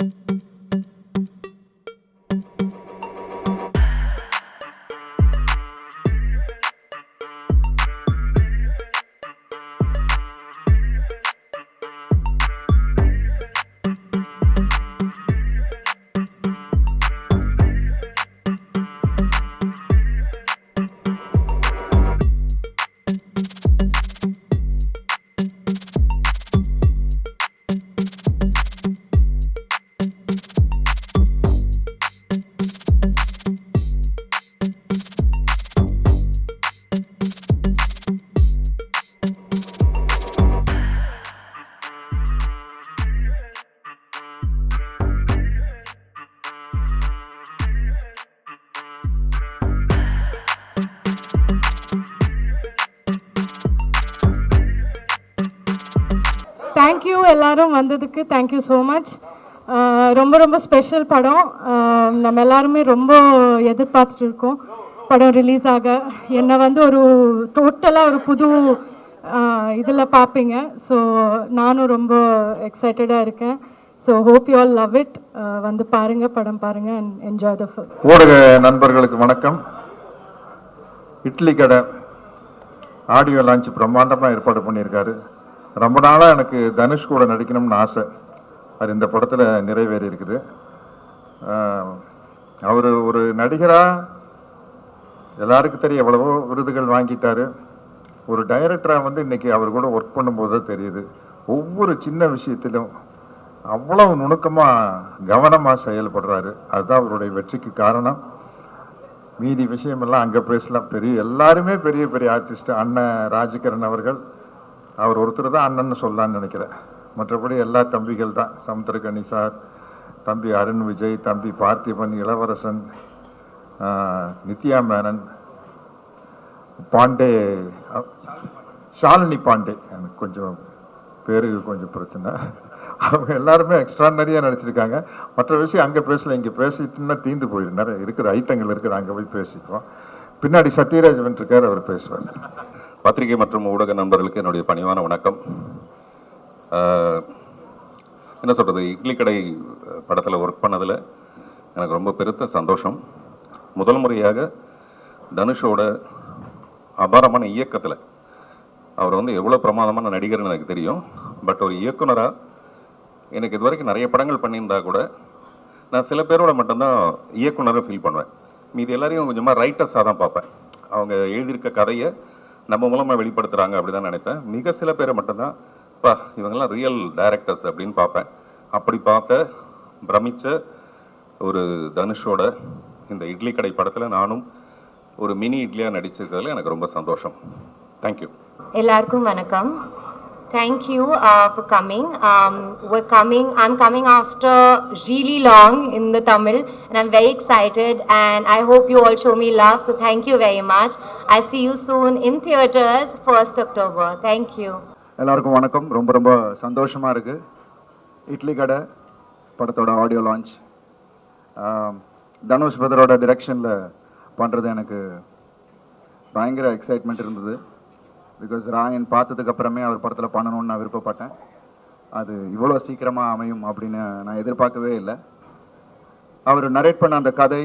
Mm-hmm. Thank you எல்லாரும் வந்ததுக்கு thank you so much ரொம்ப ரொம்ப ஸ்பெஷல் படம். நம்ம எல்லாருமே ரொம்ப எதிர்பார்த்துட்டு இருக்கோம். படம் ரிலீஸ் ஆக. என்னை வந்து ஒரு டோட்டலாக ஒரு புது இதில் பார்ப்பீங்க. ஸோ நானும் ரொம்ப எக்ஸைட்டடாக இருக்கேன். So hope you all love it வந்து பாருங்க படம் பாருங்க அண்ட் என்ஜாய் த ஃபுல் ஊடக நண்பர்களுக்கு வணக்கம். இட்லி கடை ஆடியோ லான்ச் பிரம்மாண்டமாக ஏற்பாடு பண்ணியிருக்காரு. ரொம்ப நாளாக எனக்கு தனுஷ் கூட நடிக்கணும்னு ஆசை. அது இந்த படத்தில் நிறைவேறி இருக்குது அவர் ஒரு நடிகராக எல்லாருக்கும் தெரியும் எவ்வளவோ விருதுகள் வாங்கிட்டார். ஒரு டைரக்டராக வந்து இன்றைக்கி அவர் கூட ஒர்க் பண்ணும்போது தான் தெரியுது. ஒவ்வொரு சின்ன விஷயத்திலும் அவ்வளவு நுணுக்கமாக கவனமாக செயல்படுறாரு. அதுதான் அவருடைய வெற்றிக்கு காரணம். மீதி விஷயமெல்லாம் அங்கே பேசலாம். பெரிய எல்லாருமே பெரிய பெரிய ஆர்டிஸ்ட் அண்ணன் ராஜகிரண் அவர்கள் அவர் ஒருத்தர் தான் அண்ணன்னு சொல்லலாம்னு நினைக்கிறேன். மற்றபடி எல்லா தம்பிகள் தான். சமுத்திரகனி சார் தம்பி அருண் விஜய் தம்பி பார்த்திபன் இளவரசன் நித்யா மேனன் பாண்டே ஷாலினி பாண்டே. எனக்கு கொஞ்சம் பேருக்கு கொஞ்சம் பிரச்சனை. அவங்க எல்லாருமே எக்ஸ்ட்ரானரியாக நடிச்சிருக்காங்க. மற்ற விஷயம் அங்கே பேசல இங்கே பேசிட்டுன்னா தீந்து போயிடும் நிறைய இருக்கிற ஐட்டங்கள் இருக்குது அங்கே போய் பேசிக்குவோம் பின்னாடி சத்யராஜ் இருக்கார் அவர் பேசுவார். பத்திரிகை மற்றும் ஊடக நண்பர்களுக்கு என்னுடைய பணிவான வணக்கம். என்ன சொல்கிறது இட்லி கடை படத்தில் ஒர்க் பண்ணதில் எனக்கு ரொம்ப பெருத்த சந்தோஷம். முதல் முறையாக தனுஷோட அபாரமான இயக்கத்தில் அவர் வந்து எவ்வளோ பிரமாதமான நடிகர்னு எனக்கு தெரியும். பட் ஒரு இயக்குனராக எனக்கு இது வரைக்கும் நிறைய படங்கள் பண்ணியிருந்தா கூட நான் சில பேரோட மட்டும்தான் இயக்குனராக ஃபீல் பண்ணுவேன். மீதி எல்லாரையும் கொஞ்சமாக ரைட்டர்ஸாக தான் பார்ப்பேன். அவங்க எழுதியிருக்க கதையை நம்ம மூலமாக வெளிப்படுத்துகிறாங்க அப்படி தான் நினைப்பேன். மிக சில பேரை மட்டும்தான் இப்போ இவங்கெல்லாம் ரியல் டைரக்டர்ஸ் அப்படின்னு பார்ப்பேன். அப்படி பார்த்த பிரமிச்ச ஒரு தனுஷோட இந்த இட்லி கடை படத்தில் நானும் ஒரு மினி இட்லியாக நடிச்சிருக்கிறதுல எனக்கு ரொம்ப சந்தோஷம். தேங்க்யூ எல்லாருக்கும் வணக்கம். Thank you uh, for coming um, we're coming i'm coming after really long in the tamil and i'm very excited and i hope you all show me love so thank you very much i see you soon in theaters first october thank you எல்லாருக்கும் வணக்கம் ரொம்ப ரொம்ப சந்தோஷமாக இருக்குது இட்லி கடை படத்தோட audio launch Dhanush பிரதரோட டிரெக்ஷனில் பண்ணுறது எனக்கு பயங்கர எக்ஸைட்மெண்ட் இருந்தது பிகாஸ் ராயன் பார்த்ததுக்கு அப்புறமே அவர் படத்தில் பண்ணணும்னு நான் விருப்பப்பட்டேன். அது இவ்வளோ சீக்கிரமாக அமையும் அப்படின்னு நான் எதிர்பார்க்கவே இல்லை. அவர் நரேட் பண்ண அந்த கதை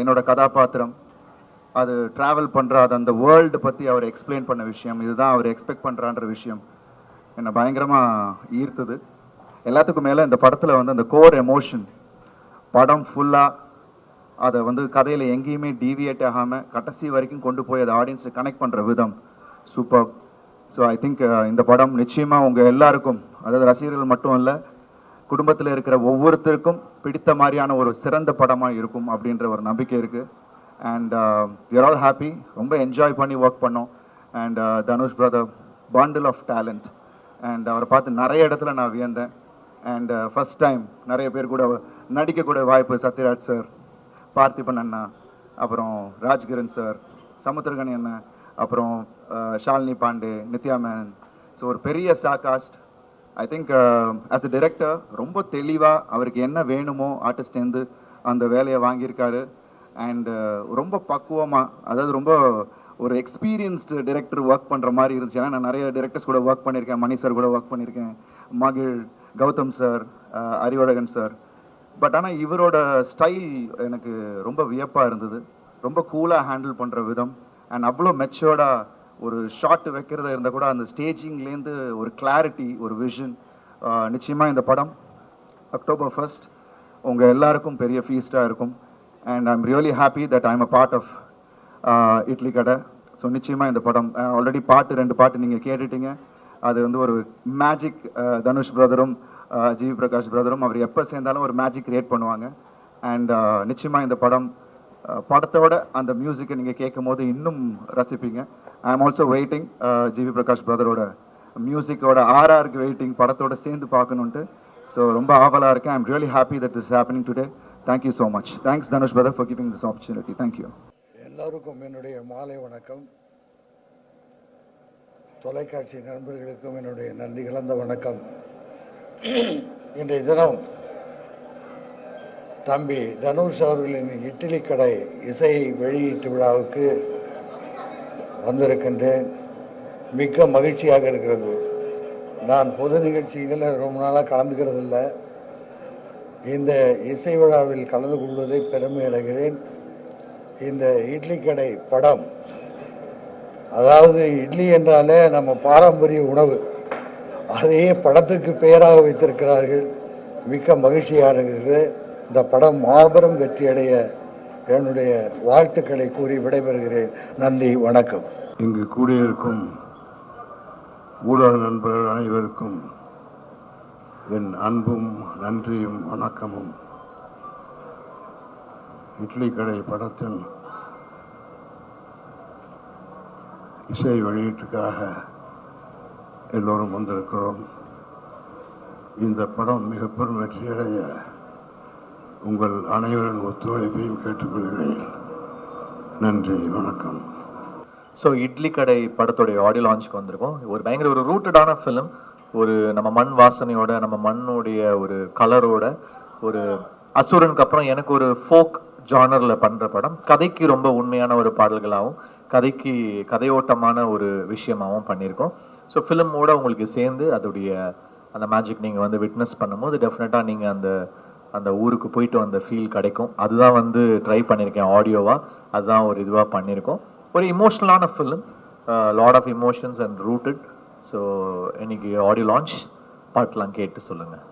என்னோட கதாபாத்திரம் அது ட்ராவல் பண்ணுற அது அந்த வேர்ல்டு பற்றி அவர் எக்ஸ்பிளைன் பண்ண விஷயம் இதுதான் அவர் எக்ஸ்பெக்ட் பண்ணுறான்ற விஷயம் என்னை பயங்கரமாக ஈர்த்துது. எல்லாத்துக்கும் மேலே இந்த படத்தில் வந்து அந்த கோர் எமோஷன் படம் ஃபுல்லாக அதை வந்து கதையில் எங்கேயுமே டீவியேட் ஆகாமல் கடைசி வரைக்கும் கொண்டு போய் அதை ஆடியன்ஸை கனெக்ட் பண்ணுற விதம் சூப்பர் ஸோ ஐ திங்க் இந்த படம் நிச்சயமாக உங்கள் எல்லாருக்கும் அதாவது ரசிகர்கள் மட்டும் இல்லை குடும்பத்தில் இருக்கிற ஒவ்வொருத்தருக்கும் பிடித்த மாதிரியான ஒரு சிறந்த படமாக இருக்கும் அப்படின்ற ஒரு நம்பிக்கை இருக்குது அண்ட் யூர் ஆல் ஹாப்பி ரொம்ப என்ஜாய் பண்ணி ஒர்க் பண்ணோம். And Dhanush brother bundle of talent and அவரை பார்த்து நிறைய இடத்துல நான் வியந்தேன். அண்ட் ஃபர்ஸ்ட் டைம் நிறைய பேர் கூட நடிக்கக்கூடிய வாய்ப்பு சத்யராஜ் சார் பார்த்திபன் அண்ணா அப்புறம் ராஜ்கிரண் சார் சமுத்திரகணி அண்ணன் அப்புறம் ஷாலினி பாண்டே நித்யா மேனன். ஸோ ஒரு பெரிய star cast I think as a director ரொம்ப தெளிவாக அவருக்கு என்ன வேணுமோ ஆர்டிஸ்ட்லேருந்து அந்த வேலையை வாங்கியிருக்காரு. அண்ட் ரொம்ப பக்குவமாக அதாவது ரொம்ப ஒரு எக்ஸ்பீரியன்ஸ்டு டிரெக்டர் ஒர்க் பண்ணுற மாதிரி இருந்துச்சு. ஏன்னா நான் நிறைய டிரெக்டர்ஸ் கூட ஒர்க் பண்ணியிருக்கேன். மணி சார் கூட ஒர்க் பண்ணியிருக்கேன். மகிழ் Gautham sir Arivazhagan sir but ஆனால் இவரோட ஸ்டைல் எனக்கு ரொம்ப வியப்பாக இருந்தது. ரொம்ப கூலாக ஹேண்டில் பண்ணுற விதம். அண்ட் அவ்வளோ மெச்சோர்டாக ஒரு ஷாட் வைக்கிறதா இருந்தால் கூட அந்த ஸ்டேஜிங்லேருந்து ஒரு கிளாரிட்டி ஒரு விஷன் நிச்சயமாக இந்த படம் அக்டோபர் ஃபர்ஸ்ட் உங்கள் எல்லாருக்கும் பெரிய ஃபீஸ்டாக இருக்கும். And I'm really happy that I'm a part of Idli Kadai. So நிச்சயமாக இந்த படம் ஆல்ரெடி பாட்டு ரெண்டு பாட்டு நீங்கள் கேட்டுட்டீங்க. அது வந்து ஒரு மேஜிக் தனுஷ் பிரதரும் ஜிவி பிரகாஷ் பிரதரும் அவர் எப்போ சேர்ந்தாலும் ஒரு மேஜிக் கிரியேட் பண்ணுவாங்க. அண்ட் நிச்சயமாக இந்த படம் படத்தோட அந்த மியூசிக்கை நீங்கள் கேட்கும் போது இன்னும் ரசிப்பீங்க. I am also waiting GV Prakash பிரதரோட மியூசிக்கோட ஆர்ஆருக்கு வெயிட்டிங் படத்தோட சேர்ந்து பார்க்கணுன்ட்டு ஸோ ரொம்ப ஆவலாக இருக்கேன். I'm really happy that is happening today thank you so much thanks Dhanush brother for giving this opportunity thank you எல்லோருக்கும் என்னுடைய மாலை வணக்கம். தொலைக்காட்சி நண்பர்களுக்கும் என்னுடைய நன்றி கலந்த வணக்கம். இன்றைய தினம் தம்பி தனுஷ் அவர்களின் இட்லி கடை இசை வெளியீட்டு விழாவுக்கு வந்திருக்கின்றேன். மிக்க மகிழ்ச்சியாக இருக்கிறது. நான் பொது நிகழ்ச்சிகளில் ரொம்ப நாளாக கலந்துக்கிறது இல்லை இந்த இசை விழாவில் கலந்து கொள்வதை பெருமை அடைகிறேன். இந்த இட்லி கடை படம் அதாவது இட்லி என்றாலே நம்ம பாரம்பரிய உணவு. அதையே படத்துக்கு பெயராக வைத்திருக்கிறார்கள். மிக்க மகிழ்ச்சியாக இருக்கிறது. இந்த படம் மாபெரும் வெற்றியடைய என்னுடைய வாழ்த்துக்களை கூறி விடைபெறுகிறேன். நன்றி வணக்கம். இங்கு கூடியிருக்கும் ஊடக நண்பர்கள் அனைவருக்கும் என் அன்பும் நன்றியும் வணக்கமும். இட்லி கடை படத்தின் இசை வெளியீட்டுக்காக எல்லோரும் வந்திருக்கிறோம். இந்த படம் மிக பெரும் வெற்றியடைய உங்கள் அனைவரின் ஒத்துழைப்பையும் கேட்டுக்கொள்கிறேன். நன்றி வணக்கம். ஸோ இட்லி கடை படத்துடைய ஆடியோ லான்ச்சுக்கு வந்திருக்கோம். ஒரு பயங்கர ஒரு ரூட்டடான ஃபிலிம் ஒரு நம்ம மண் வாசனையோட நம்ம மண்ணுடைய ஒரு கலரோட ஒரு அசுரனுக்கு அப்புறம் எனக்கு ஒரு ஃபோக் ஜானரில் பண்ணுற படம். கதைக்கு ரொம்ப உண்மையான ஒரு பாடல்களாகவும் கதைக்கு கதையோட்டமான ஒரு விஷயமாகவும் பண்ணியிருக்கோம். ஸோ ஃபிலிமோட உங்களுக்கு சேர்ந்து அதோடைய அந்த மேஜிக் நீங்கள் வந்து விட்னஸ் பண்ணும்போது டெஃபினட்டாக நீங்கள் அந்த அந்த ஊருக்கு போயிட்டு வந்த ஃபீல் கிடைக்கும். அதுதான் வந்து ட்ரை பண்ணியிருக்கேன் ஆடியோவாக அதுதான் ஒரு இதுவாக பண்ணியிருக்கோம் ஒரு இமோஷ்னலான film lot of emotions and rooted so இன்னைக்கு ஆடியோ லான்ச் பாட்டெலாம் கேட்டு சொல்லுங்கள்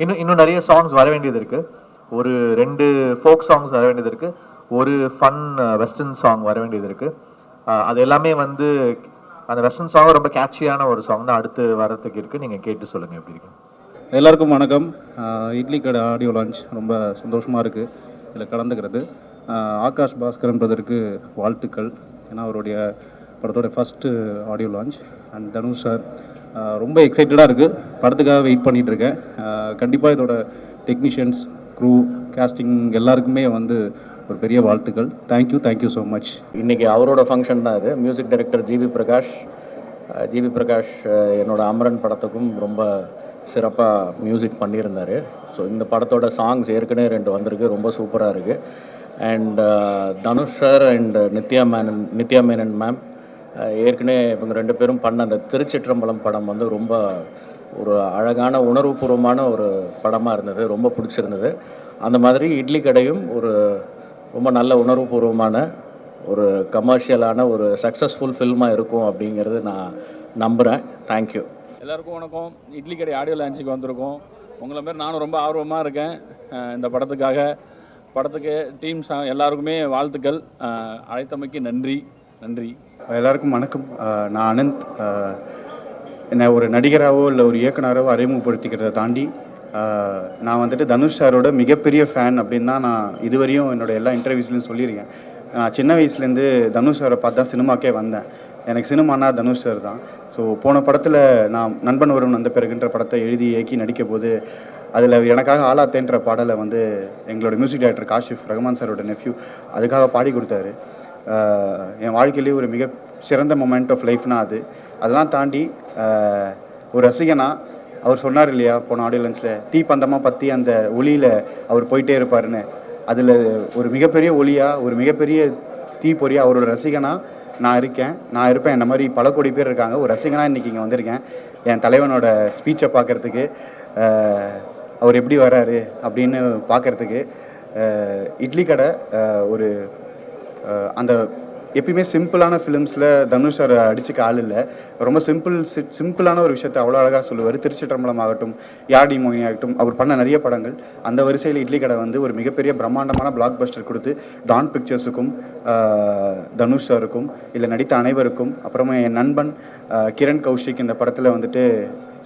இன்னும் இன்னும் நிறைய சாங்ஸ் வர வேண்டியது இருக்குது ஒரு ரெண்டு ஃபோக் சாங்ஸ் வர வேண்டியது இருக்குது ஒரு ஃபன் வெஸ்டர்ன் சாங் வர வேண்டியது இருக்குது uh, அது எல்லாமே வந்து அந்த வெஸ்டர்ன் சாங் ரொம்ப கேட்சியான ஒரு சாங் தான். அடுத்து வரத்துக்கு இருக்குது நீங்கள் கேட்டு சொல்லுங்கள் எப்படி இருக்கு. எல்லாருக்கும் வணக்கம். இட்லி கடை ஆடியோ லான்ச் ரொம்ப சந்தோஷமாக இருக்குது இதில் கலந்துக்கிறது. ஆகாஷ் பாஸ்கரன் பிரதருக்கு வாழ்த்துக்கள். ஏன்னா அவருடைய படத்தோட first audio launch and Dhanush sir ரொம்ப எக்ஸைட்டடாக இருக்குது படத்துக்காக வெயிட் பண்ணிகிட்ருக்கேன் இருக்கேன். கண்டிப்பாக இதோட டெக்னீஷியன்ஸ் க்ரூ கேஸ்டிங் எல்லாருக்குமே வந்து ஒரு பெரிய வாழ்த்துக்கள். தேங்க்யூ தேங்க்யூ ஸோ மச் இன்றைக்கி அவரோட ஃபங்க்ஷன் தான் இது. மியூசிக் டைரக்டர் ஜிவி பிரகாஷ் ஜிவி பிரகாஷ் என்னோடய என்னோட அமரன் படத்துக்கும் ரொம்ப சிறப்பாக மியூசிக் பண்ணியிருந்தார். ஸோ இந்த படத்தோட சாங்ஸ் ஏற்கனவே ரெண்டு வந்திருக்கு. ரொம்ப சூப்பராக இருக்குது and uh, Dhanush sir and Nithya Menen Nithya Menen ma'am ஏற்கனவே இவங்க ரெண்டு பேரும் பண்ண அந்த திருச்சிற்றம்பலம் படம் வந்து ரொம்ப ஒரு அழகான உணர்வுபூர்வமான ஒரு படமாக இருந்தது. ரொம்ப பிடிச்சிருந்தது. அந்த மாதிரி இட்லி கடையும் ஒரு ரொம்ப நல்ல உணர்வுபூர்வமான ஒரு கமர்ஷியலான ஒரு சக்ஸஸ்ஃபுல் ஃபில்மாக இருக்கும் அப்படிங்கிறது நான் நம்புகிறேன் தேங்க்யூ எல்லாருக்கும் வணக்கம். இட்லி கடை ஆடியோ லான்ச்சுக்கு வந்திருக்கோம். உங்களை மாதிரி நானும் ரொம்ப ஆர்வமாக இருக்கேன். இந்த படத்துக்காக. படத்துக்கு டீம்ஸ் எல்லாருக்குமே வாழ்த்துக்கள். அழைத்தமைக்கு நன்றி. நன்றி. எல்லாருக்கும் வணக்கம். நான் அனந்த். என்னை ஒரு நடிகராகவோ இல்லை ஒரு இயக்குனராகவோ அறிமுகப்படுத்திக்கிறத தாண்டி நான் வந்துட்டு தனுஷ் சாரோட மிகப்பெரிய ஃபேன் அப்படின்னு தான் நான் இதுவரையும் என்னோட எல்லா இன்டர்வியூஸ்லையும் சொல்லியிருக்கேன். நான் சின்ன வயசுலேருந்து தனுஷ் சாரை பார்த்து தான் சினிமாக்கே வந்தேன். எனக்கு சினிமானா தனுஷ் சார் தான். ஸோ போன படத்தில் நான் நண்பன் ஒருவன் வந்த பிறகுன்ற படத்தை எழுதி இயக்கி நடிக்க போது அதில் எனக்காக ஆலாத்தேன்ற பாடலை வந்து எங்களோட மியூசிக் டைரக்டர் காஷிஃப் ரஹ்மான் சாரோட நெஃப்யூ அதுக்காக பாடி கொடுத்தாரு. என் வாழ்க்கையிலேயே ஒரு மிக சிறந்த மொமெண்ட் ஆஃப் லைஃப்னா அது. அதெல்லாம் தாண்டி ஒரு ரசிகனா அவர் சொன்னார் இல்லையா போன ஆடியோ லஞ்சில் தீ பந்தமாக பற்றி அந்த ஒளியில் அவர் போயிட்டே இருப்பாருன்னு. அதில் ஒரு மிகப்பெரிய ஒளியாக ஒரு மிகப்பெரிய தீ பொறியா அவரோட ரசிகனா நான் இருக்கேன். நான் இருப்பேன். என்ன மாதிரி பல கோடி பேர் இருக்காங்க. ஒரு ரசிகனாக இன்றைக்கி இங்கே வந்திருக்கேன். என் தலைவனோட ஸ்பீச்சை பார்க்கறதுக்கு அவர் எப்படி வராரு அப்படின்னு பார்க்குறதுக்கு இட்லி கடை ஒரு அந்த எப்பயுமே சிம்பிளான ஃபிலிம்ஸில் தனுஷ் சார் அடிச்சுக்க ஆள் இல்லை. ரொம்ப சிம்பிள் சிம்பிளான ஒரு விஷயத்தை அவ்வளோ அழகாக சொல்லுவார். திருச்சிற்றம்பலம் ஆகட்டும் யாடி மொழி ஆகட்டும் அவர் பண்ண நிறைய படங்கள். அந்த வரிசையில் இட்லி கடை வந்து ஒரு மிகப்பெரிய பிரம்மாண்டமான பிளாக் பஸ்டர் கொடுத்து டான் பிக்சர்ஸுக்கும் தனுஷ் சாருக்கும் இதில் நடித்த அனைவருக்கும் அப்புறமா என் நண்பன் கிரண் கௌஷிக் இந்த படத்தில் வந்துட்டு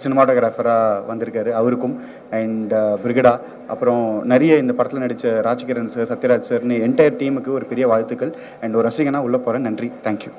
சினிமாட்டோகிராஃபராக வந்திருக்காரு அவருக்கும். அண்ட் பிரிகடா uh, அப்புறம் நிறைய இந்த படத்தில் நடித்த ராஜ்கிரண் சார் சத்யராஜ் சார்னு என்டையர் டீமுக்கு ஒரு பெரிய வாழ்த்துக்கள். அண்ட் ஒரு ரசிகனா உள்ளே போகிறேன் நன்றி. தேங்க்யூ